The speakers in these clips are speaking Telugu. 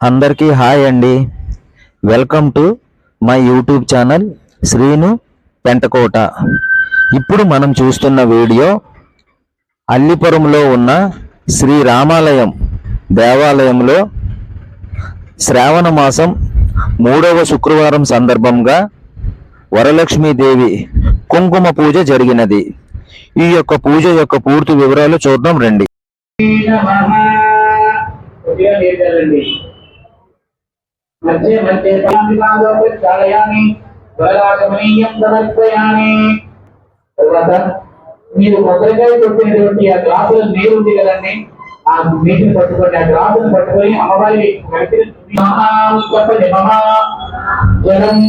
అందరికీ హాయ్ అండి. Welcome to my YouTube channel Srinu Pentakota. ఇప్పుడు మనం చూస్తున్న వీడియో అల్లిపురంలో ఉన్న శ్రీ రామాలయం దేవాలయంలో శ్రావణ మాసం మూడవ శుక్రవారం సందర్భంగా వరలక్ష్మీదేవి కుంకుమ పూజ జరిగినది. ఈ యొక్క పూజ యొక్క పూర్తి వివరాలు చూడడం రండి. मध्ये मध्ये నీరు చల్లండి మధ్య తర్వాత మీరు కొబ్బరికాయ కొట్టినటువంటి ఆ గ్లాసుల నీరు ఉంది కదండి ఆ నీటిని పట్టుకోండి. ఆ గ్లాసును పట్టుకొని అమ్మవారి కలిపి జలం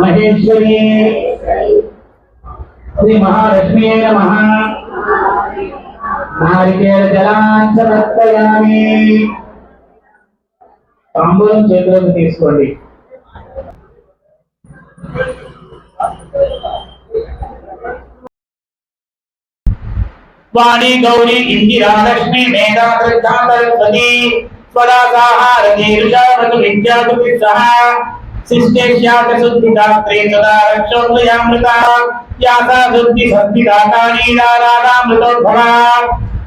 మహేశ్వరి. శ్రీ మహాలక్ష్మీ నమః. నారికేల సమర్పయామి తాంబూలం చేతిలోకి తీసుకోండి వాణి గౌరీ ఇందిరా లక్ష్మి మేధా సరస్వతి స్వదాసాహారతి ఋషావతు విద్యాతు సహ శిష్టేష్యాత శుద్ధి శాస్త్రే సదా రక్షోదయామృత యాసా శుద్ధి సద్విదాకారీడారామృతోద్భవ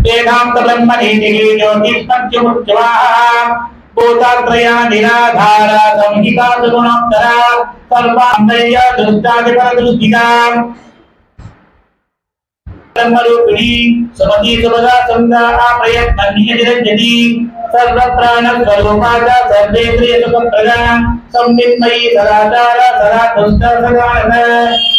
वेदान्तब्रह्मनीतिः ज्योतिष्पत्युमुच्चवाः भूतात्रया निराधारा संहिता सुगुणोत्तरा सर्वान्तर्य दृष्टादिपरदृष्टिका। ब्रह्मरूपिणी, सुमती सुभदा सुन्दा प्रयत्ननियतिरञ्जति सर्वप्राणस्वरूपा च सर्वेन्द्रियसुखप्रदा संविन्मयी सदाचार, सदा दुष्ट, सदा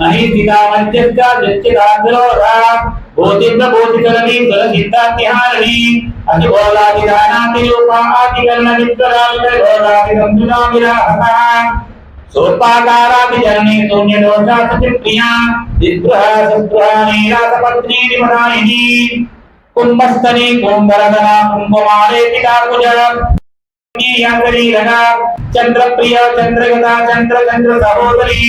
नहीं महिषिता मध्यस्था जच्चिदाग्रो राम बोधिब्र बोधिकरणी सुरचित्तातिहारणी अतिबोलादिधानातिरूपा आतिकर्णवित्तरावितगोलादिगन्धुराविराहतः सोपाकारादिजननी शून्यदोषा सचिप्रिया दिग्रहा सद्रहा नीरासपत्नी कुंभस्तनी कुंभरदना कुंभमारे पिता कुजा चंद्र प्रिया चंद्रगता चंद्र चंद्र सहोदरी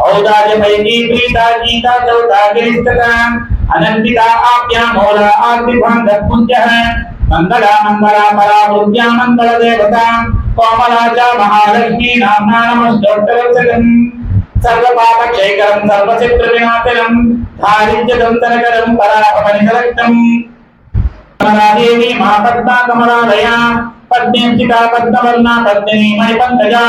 औदार्य भयंगी प्रीता गीता चौथा गिरिष्ठता अनंतिका आप्या मोला आदिभान दत्पुंजः मंगला मंगला परा भूत्या मंगल देवता, कोमला च महालक्ष्मी नाम्ना नमस्तोत्तरक्षकम् सर्वपापक्षयकरम् सर्वसिद्धिविनाशनम् धारिद्र्यदम् तनकरम् परापनिकरक्तम् कमला देवी महापद्मा, कमलालया पद्मेक्षिता पद्मवर्णा पद्मनीमणि पद्मजा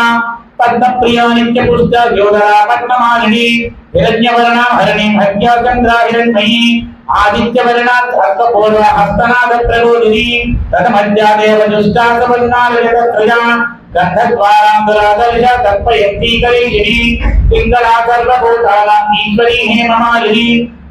पद्मप्रिया नित्यपुष्टा योधरा पद्ममालिनी। हिरण्यवर्णा हरिणी भग्या चन्द्रा हिरण्मयी। आदित्यवर्णात् हस्तपूर्व हस्तनाद प्रबोधिनी तन्मध्यादेव दुष्टा सवर्णालयतत्रजा गन्धद्वारान्तरादर्श तत्पयन्ती करीषिणी पिङ्गलाकर्णभूताला ईश्वरी हेममालिनी।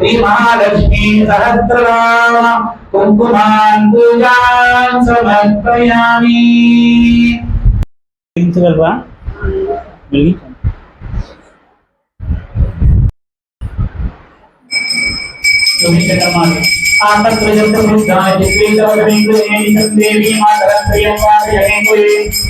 విద్యా శ్రీదేవి చంద్ర సహోదరి పరారోహ మృదుసుతా లోకమాచ అమృతోద్భవ సింధూర సాగరి సీతా ముకుంద మహేషి గౌరీ మాధవ అర్చిత వల్లభ నారాయణీ రాజ్యలక్ష్మి మోహిని సురసుందరి సురసేవ్య ఆరోగ్యకారిణి సత్కళత్రిక సంపత్కరి జయంత్రిక సత్సంతాన ప్రవేశద నిత్యమత్సలామాక వారాహి వారణాంకిత ధర్మజ్ఞ సత్య సంకల్ప సచ్చిదానంద విగ్రహ ప్రభా ఓం శ్రీ మహాలక్ష్మీ దేవ్యై నమః శ్రీ మహాలక్ష్మీ సహస్రనామ కుంకుమాన్ పూజాన్ సమర్పయామి చూపించటమాట దేవి మాతరం వారి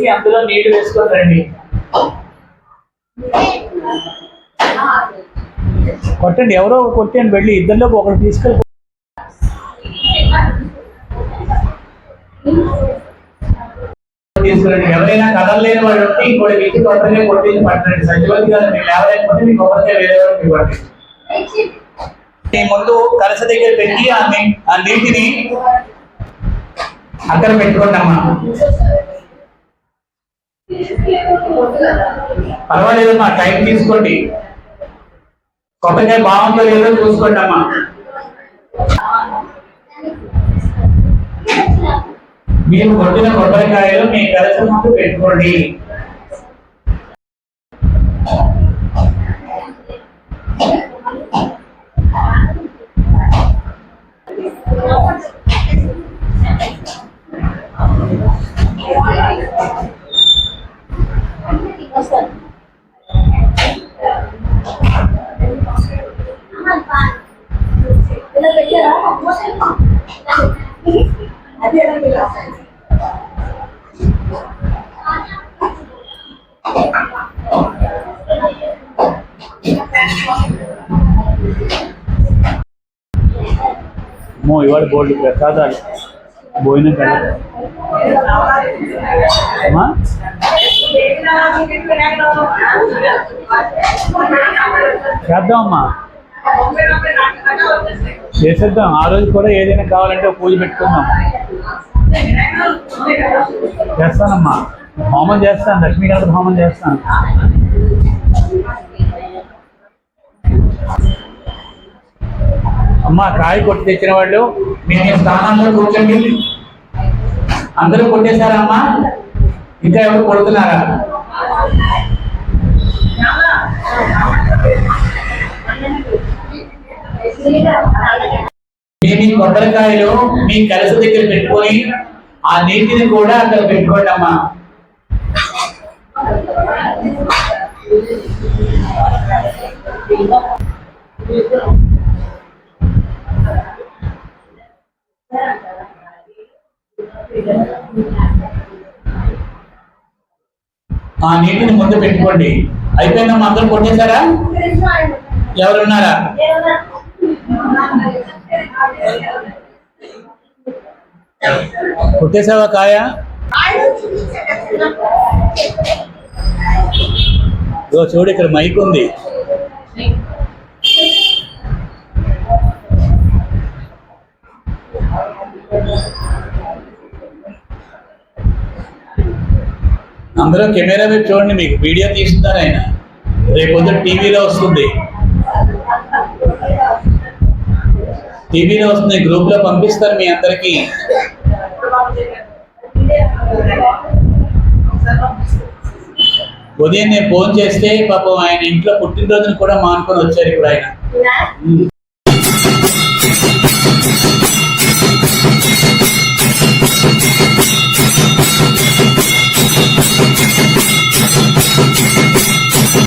చేసి అందులో నీళ్ళు వేసుకొని రండి కొట్టండి ఎవరో కొట్టండి వెళ్ళి ఇద్దరిలో ఒకరు తీసుకెళ్ళి ఎవరైనా కదలలేని వాడు ఉంటే ఇంకోటి వీటి కొబ్బరికాయ కొట్టించి పట్టండి. సచివతి గారు మీరు లేవలేకపోతే మీ కొబ్బరికాయ వేరే వాడికి ఇవ్వండి. ముందు కలస దగ్గర పెట్టి ఆ నీటిని అక్కడ పెట్టుకోండి అమ్మా. పర్వాలేదమ్మా టైం తీసుకోండి. కొబ్బరికాయ బాగుందో లేదో చూసుకోండి అమ్మా. మీరు కొట్టిన కొబ్బరికాయలు మీ కలస ముందు పెట్టుకోండి. అమ్మో ఇవాళ బోల్డ్ ప్రసాదాలు. పోయిన కదా? అమ్మా? చేద్దామమ్మా. చేసేద్దాం. ఆ రోజు కూడా ఏదైనా కావాలంటే పూజ పెట్టుకుందాం. చేస్తానమ్మా. హోమం చేస్తాను లక్ష్మీకాంత హోమం చేస్తాను. అమ్మా కాయ కొట్టి తెచ్చిన వాళ్ళు మీ స్థానంలో కూర్చోండి. అందరూ కొట్టేశారమ్మా. ఇంకా ఎవరు కొడుతున్నారా? శ్రీరామ్ కొబ్బరికాయలు మీ కలస దగ్గర పెట్టుకొని ఆ నీటిని కూడా అక్కడ పెట్టుకోండి అమ్మా ఆ నీటిని ముందు పెట్టుకోండి. అయిపోయిందమ్మా అందరూ కొట్టేశారా? ఎవరున్నారా? కొట్టేసావా కాయ? ఇదో చూడు ఇక్కడ మైక్ ఉంది. అందరూ కెమెరా మీద చూడండి మీకు వీడియో తీస్తున్నారు ఆయన రేపు టీవీలో వస్తుంది. టీవీలో వస్తుంది గ్రూప్లో పంపిస్తారు మీ అందరికి. ఉదయం నేను ఫోన్ చేస్తే పాపం ఆయన ఇంట్లో పుట్టినరోజుని కూడా మానుకొని వచ్చారు ఇప్పుడు ఆయన.